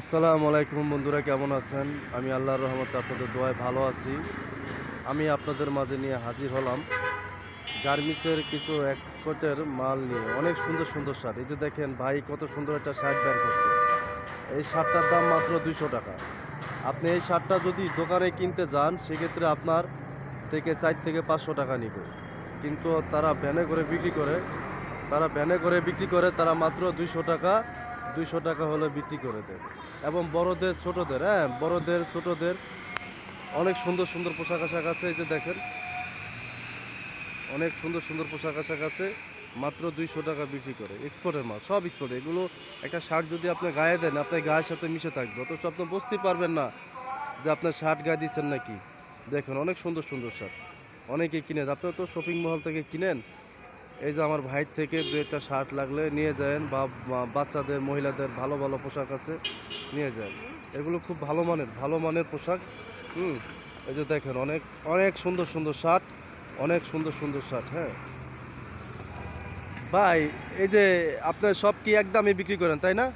আসসালামু আলাইকুম বন্ধুরা, কেমন আছেন? আমি আল্লাহর রহমতে আপনাদের দোয়ায় ভালো আছি। আমি আপনাদের মাঝে নিয়ে হাজির হলাম গার্মিসের কিছু এক্সপোর্টের মাল নিয়ে। অনেক সুন্দর সুন্দর শার্ট। এই যে দেখেন ভাই, কত সুন্দর একটা শার্ট বের করছে। এই শার্টটার দাম মাত্র দুইশো টাকা। আপনি এই শার্টটা যদি দোকানে কিনতে যান, সেক্ষেত্রে আপনার থেকে চার থেকে পাঁচশো টাকা নিবে। কিন্তু তারা ভ্যানে করে বিক্রি করে, তারা ভ্যানে করে বিক্রি করে, তারা মাত্র দুইশো টাকা দুইশো টাকা হলে বিক্রি করে দেয় এবং বড়দের, ছোটদের হ্যাঁ বড়দের, ছোটদের, অনেক সুন্দর সুন্দর পোশাক আশাক আছে, এই যে দেখেন। অনেক সুন্দর সুন্দর পোশাক আশাক আছে, মাত্র দুইশো টাকা বিক্রি করে। এক্সপোর্টের মাল, সব এক্সপোর্ট এগুলো একটা শার্ট যদি আপনি গায়ে দেন, আপনার গায়ের সাথে মিশে থাকবে। অথচ আপনি বুঝতেই পারবেন না যে আপনার শার্ট গায়ে দিচ্ছেন নাকি। দেখুন, অনেক সুন্দর সুন্দর শার্ট। অনেকেই কিনে আপনি তো শপিং মহল থেকে কিনেন। এই যে আমার ভাইয়ের থেকে দু একটা শার্ট লাগলে নিয়ে যান বা বাচ্চাদের মহিলাদের ভালো ভালো পোশাক আছে নিয়ে যান। এগুলো খুব ভালো মানের ভালো মানের পোশাক। হুম এই যে দেখেন অনেক অনেক সুন্দর সুন্দর শার্ট অনেক সুন্দর সুন্দর শার্ট হ্যাঁ। ভাই এই যে আপনার সব কি একদমই বিক্রি করেন তাই না?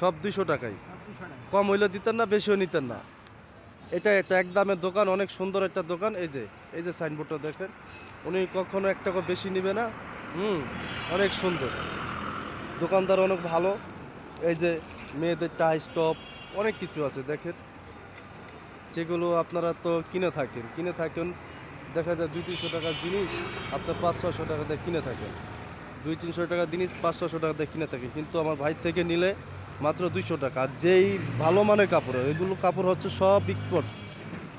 সব দুইশো টাকাই সব দুশো টাকা কম হইলে দিতেন না বেশিও নিতেন না? এটা একটা একদমের দোকান, অনেক সুন্দর একটা দোকান। এই যে এই যে সাইনবোর্ডটা দেখেন। উনি কখনো এক টাকা বেশি নিবে না। হুম, অনেক সুন্দর। দোকানদার অনেক ভালো। এই যে, মেয়েদের টাই স্টপ অনেক কিছু আছে, দেখেন। যেগুলো আপনারা তো কিনে থাকেন। কিনে থাকেন, দেখা যায় দুই, তিনশো টাকার জিনিস, আপনার পাঁচ ছশো টাকা দিয়ে কিনে থাকেন। দুই, তিনশো টাকার জিনিস, পাঁচ ছশো টাকা দিয়ে কিনে থাকেন। কিন্তু আমার ভাই থেকে নিলে মাত্র দুইশো টাকা। আর যেই ভালো মানের কাপড়, এগুলো কাপড় হচ্ছে সব এক্সপোর্ট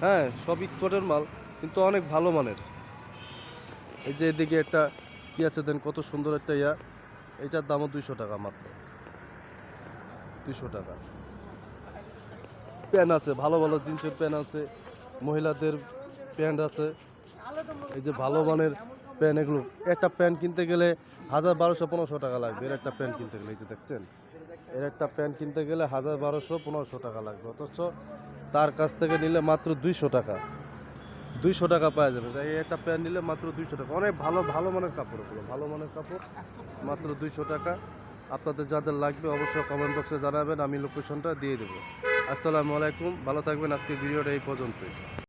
হ্যাঁ সব এক্সপোর্টের মাল, কিন্তু অনেক ভালো মানের। এই যে এদিকে একটা কি আছে দেন, কত সুন্দর একটা ইয়া। এটার দামও দুইশো টাকা মাত্র। দুইশো টাকা। প্যান্ট আছে, ভালো ভালো জিন্সের প্যান্ট আছে, মহিলাদের প্যান্ট আছে। এই যে ভালো মানের প্যান্ট এগুলো। একটা প্যান্ট কিনতে গেলে হাজার বারোশো পনেরোশো টাকা লাগবে, এর একটা প্যান্ট কিনতে গেলে, এই যে দেখছেন? এর একটা প্যান্ট কিনতে গেলে হাজার বারোশো, পনেরোশো টাকা লাগবে। অথচ তার কাছ থেকে নিলে মাত্র দুইশো টাকা। দুইশো টাকা পাওয়া যাবে। তাই একটা প্যান্ট নিলে মাত্র দুইশো টাকা। অনেক ভালো ভালো মানের কাপড় ভালো মানের কাপড়, মাত্র দুইশো টাকা। আপনাদের যাদের লাগবে অবশ্যই কমেন্ট বক্সে জানাবেন, আমি লোকেশনটা দিয়ে দেবো। আসসালামু আলাইকুম, ভালো থাকবেন। আজকে ভিডিওটা এই পর্যন্তই।